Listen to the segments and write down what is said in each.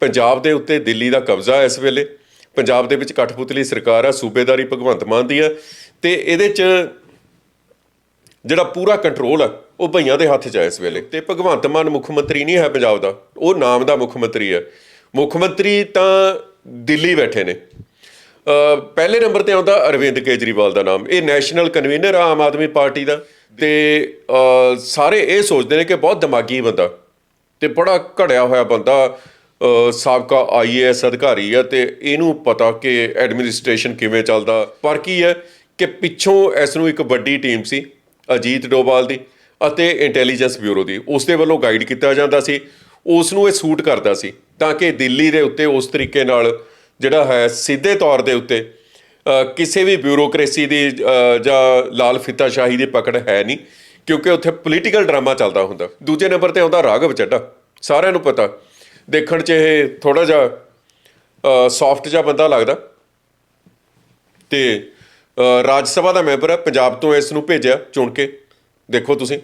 ਪੰਜਾਬ ਦੇ ਉੱਤੇ ਦਿੱਲੀ ਦਾ ਕਬਜ਼ਾ ਇਸ ਵੇਲੇ। ਪੰਜਾਬ ਦੇ ਵਿੱਚ ਕਠਪੁਤਲੀ ਸਰਕਾਰ ਆ, ਸੂਬੇਦਾਰੀ ਭਗਵੰਤ ਮਾਨ ਦੀ ਆ। ਤੇ ਇਹਦੇ 'ਚ ਜਿਹੜਾ ਪੂਰਾ ਕੰਟਰੋਲ ਆ, ਉਹ ਭਈਆਂ ਦੇ ਹੱਥ 'ਚ ਹੈ ਇਸ ਵੇਲੇ। ਤੇ ਭਗਵੰਤ ਮਾਨ ਮੁੱਖ ਮੰਤਰੀ ਨਹੀਂ ਹੈ ਪੰਜਾਬ ਦਾ, ਉਹ ਨਾਮ ਦਾ ਮੁੱਖ ਮੰਤਰੀ ਹੈ ਮੁੱਖ ਮੰਤਰੀ ਤਾਂ ਦਿੱਲੀ ਬੈਠੇ ਨੇ। ਪਹਿਲੇ ਨੰਬਰ ਤੇ ਆਉਂਦਾ ਅਰਵਿੰਦ ਕੇਜਰੀਵਾਲ ਦਾ ਨਾਮ। ਇਹ ਨੈਸ਼ਨਲ ਕਨਵੀਨਰ ਆ, ਆਮ ਆਦਮੀ ਪਾਰਟੀ ਦਾ। ਤੇ ਸਾਰੇ ਇਹ ਸੋਚਦੇ ਨੇ ਕਿ ਬਹੁਤ ਦਿਮਾਗੀ ਬੰਦਾ। ਤੇ ਬੜਾ ਘੜਿਆ ਹੋਇਆ ਬੰਦਾ। ਸਾਬਕਾ ਆਈਏਐਸ ਅਧਿਕਾਰੀ ਹੈ ਤੇ ਇਹਨੂੰ ਪਤਾ ਕਿ ਐਡਮਿਨਿਸਟ੍ਰੇਸ਼ਨ ਕਿਵੇਂ ਚੱਲਦਾ। ਪਰ ਕੀ ਹੈ ਕਿ ਪਿੱਛੋਂ ਇਸ ਨੂੰ ਇੱਕ ਵੱਡੀ ਟੀਮ ਸੀ, ਅਜੀਤ ਡੋਵਾਲ ਦੀ ਅਤੇ ਇੰਟੈਲੀਜੈਂਸ ਬਿਊਰੋ ਦੀ। ਉਸ ਦੇ ਵੱਲੋਂ ਗਾਈਡ ਕੀਤਾ ਜਾਂਦਾ ਸੀ ਉਸ ਨੂੰ ਇਹ ਸੂਟ ਕਰਦਾ ਸੀ ਤਾਂ ਕਿ ਦਿੱਲੀ ਦੇ ਉੱਤੇ ਉਸ ਤਰੀਕੇ ਨਾਲ ਜਿਹੜਾ ਹੈ ਸਿੱਧੇ ਤੌਰ ਦੇ ਉੱਤੇ ਕਿਸੇ ਵੀ ਬਿਊਰੋਕ੍ਰੇਸੀ ਦੀ ਜਾਂ ਲਾਲ ਫਿੱਤਾਸ਼ਾਹੀ ਦੀ ਪਕੜ ਹੈ ਨਹੀਂ, ਕਿਉਂਕਿ ਉੱਥੇ ਪੋਲੀਟੀਕਲ ਡਰਾਮਾ ਚੱਲਦਾ ਹੁੰਦਾ। ਦੂਜੇ ਨੰਬਰ ਤੇ ਆਉਂਦਾ ਰਾਘਵ ਚੱਡਾ ਸਾਰਿਆਂ ਨੂੰ ਪਤਾ ਦੇਖਣ 'ਚ ਇਹ ਥੋੜਾ ਜਿਹਾ ਸੌਫਟ ਜਿਹਾ ਬੰਦਾ ਲੱਗਦਾ। ਤੇ ਰਾਜ ਸਭਾ ਦਾ ਮੈਂਬਰ ਹੈ ਪੰਜਾਬ ਤੋਂ ਇਸ ਨੂੰ ਭੇਜਿਆ ਚੁਣ ਕੇ ਦੇਖੋ ਤੁਸੀਂ।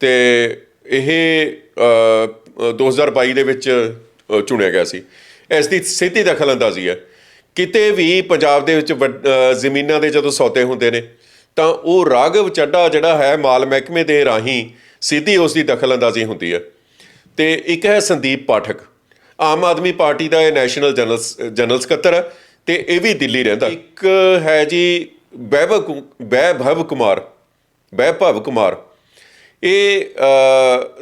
ਤੇ ਇਹ ਅ, ਅ, 2022 ਦੇ ਵਿੱਚ ਚੁਣਿਆ ਗਿਆ ਸੀ। ਇਸ ਦੀ ਸਿੱਧੀ ਦਖਲਅੰਦਾਜ਼ੀ ਹੈ ਕਿਤੇ ਵੀ ਪੰਜਾਬ ਦੇ ਵਿੱਚ ਵੱਡ- ਜ਼ਮੀਨਾਂ ਦੇ ਜਦੋਂ ਸੌਦੇ ਹੁੰਦੇ ਨੇ ਤਾਂ ਉਹ ਰਾਘਵ ਚੱਡਾ ਜਿਹੜਾ ਹੈ ਮਾਲ ਮਹਿਕਮੇ ਦੇ ਰਾਹੀਂ ਸਿੱਧੀ ਉਸ ਦੀ ਦਖਲਅੰਦਾਜ਼ੀ ਹੁੰਦੀ ਹੈ ਤੇ ਇੱਕ ਹੈ ਸੰਦੀਪ ਪਾਠਕ। ਆਮ ਆਦਮੀ ਪਾਰਟੀ ਦਾ ਇਹ ਨੈਸ਼ਨਲ ਜਨਰਲ ਜਨਰਲ ਸਕੱਤਰ ਹੈ ਤੇ ਇਹ ਵੀ ਦਿੱਲੀ ਰਹਿੰਦਾ। ਇੱਕ ਹੈ ਜੀ ਵੈਭਵ ਕੁ- ਵੈਭਵ ਕੁਮਾਰ ਵੈਭਵ ਕੁਮਾਰ। ਇਹ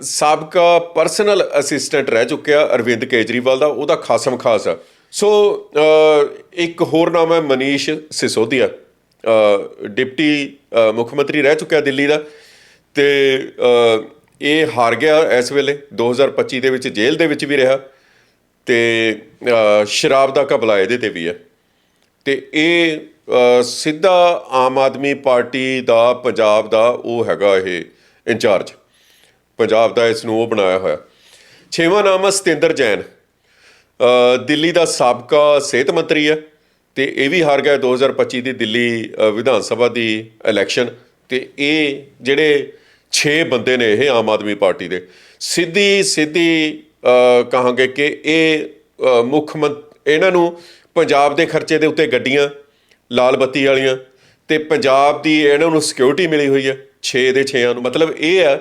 ਸਾਬਕਾ ਪਰਸਨਲ ਅਸਿਸਟੈਂਟ ਰਹਿ ਚੁੱਕਿਆ ਅਰਵਿੰਦ ਕੇਜਰੀਵਾਲ ਦਾ, ਉਹਦਾ ਖਾਸਮ ਖਾਸ ਆ ਸੋ ਇੱਕ ਹੋਰ ਨਾਮ ਹੈ ਮਨੀਸ਼ ਸਿਸੋਦੀਆ। ਡਿਪਟੀ ਮੁੱਖ ਮੰਤਰੀ ਰਹਿ ਚੁੱਕਿਆ ਦਿੱਲੀ ਦਾ ਤੇ ਇਹ ਹਾਰ ਗਿਆ ਇਸ ਵੇਲੇ 2025 ਦੇ ਵਿੱਚ ਜੇਲ੍ਹ ਦੇ ਵਿੱਚ ਵੀ ਰਿਹਾ ਤੇ ਸ਼ਰਾਬ ਦਾ ਘਪਲਾ ਇਹਦੇ ਤੇ ਵੀ ਹੈ। ਤੇ ਇਹ ਸਿੱਧਾ ਆਮ ਆਦਮੀ ਪਾਰਟੀ ਦਾ, ਪੰਜਾਬ ਦਾ ਉਹ ਹੈਗਾ ਇਹ ਇੰਚਾਰਜ। ਪੰਜਾਬ ਦਾ ਇਸ ਨੂੰ ਉਹ ਬਣਾਇਆ ਹੋਇਆ। ਛੇਵਾਂ ਨਾਮ ਹੈ ਸਤਿੰਦਰ ਜੈਨ। ਦਿੱਲੀ ਦਾ ਸਾਬਕਾ ਸਿਹਤ ਮੰਤਰੀ ਹੈ ਤੇ ਇਹ ਵੀ ਹਾਰ ਗਿਆ। 2025 ਦੀ ਦਿੱਲੀ ਵਿਧਾਨ ਸਭਾ ਦੀ ਇਲੈਕਸ਼ਨ ਤੇ ਇਹ ਜਿਹੜੇ 6 ਬੰਦੇ ਨੇ ਇਹ ਆਮ ਆਦਮੀ ਪਾਰਟੀ ਦੇ। ਸਿੱਧੀ ਸਿੱਧੀ ਕਹਾਂਗੇ ਕਿ ਇਹ ਮੁੱਖ ਮੰਤ, ਇਹਨਾਂ ਨੂੰ ਪੰਜਾਬ ਦੇ ਖਰਚੇ ਦੇ ਉੱਤੇ ਗੱਡੀਆਂ, ਲਾਲ ਬੱਤੀ ਵਾਲੀਆਂ ਤੇ ਪੰਜਾਬ ਦੀ ਇਹਨਾਂ ਨੂੰ ਸਿਕਿਉਰਿਟੀ ਮਿਲੀ ਹੋਈ ਹੈ 6 ਦੇ 6ਾਂ ਨੂੰ। ਮਤਲਬ ਇਹ ਹੈ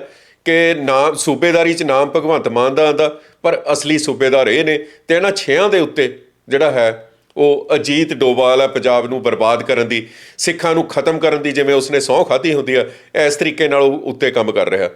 ਕਿ ਨਾਮ, ਸੂਬੇਦਾਰੀ ਚ ਨਾਮ ਭਗਵੰਤ ਮਾਨ ਦਾ ਆਂਦਾ ਪਰ ਅਸਲੀ ਸੂਬੇਦਾਰ ਇਹ ਨੇ ਤੇ ਇਹਨਾਂ 6ਾਂ ਦੇ ਉੱਤੇ ਜਿਹੜਾ ਹੈ ਉਹ ਅਜੀਤ ਡੋਵਾਲ ਹੈ ਪੰਜਾਬ ਨੂੰ ਬਰਬਾਦ ਕਰਨ ਦੀ, ਸਿੱਖਾਂ ਨੂੰ ਖਤਮ ਕਰਨ ਦੀ, ਜਿਵੇਂ ਉਸਨੇ ਸਹੁੰ ਖਾਧੀ ਹੁੰਦੀ ਹੈ, ਇਸ ਤਰੀਕੇ ਨਾਲ ਉਹ ਉੱਤੇ ਕੰਮ ਕਰ ਰਿਹਾ।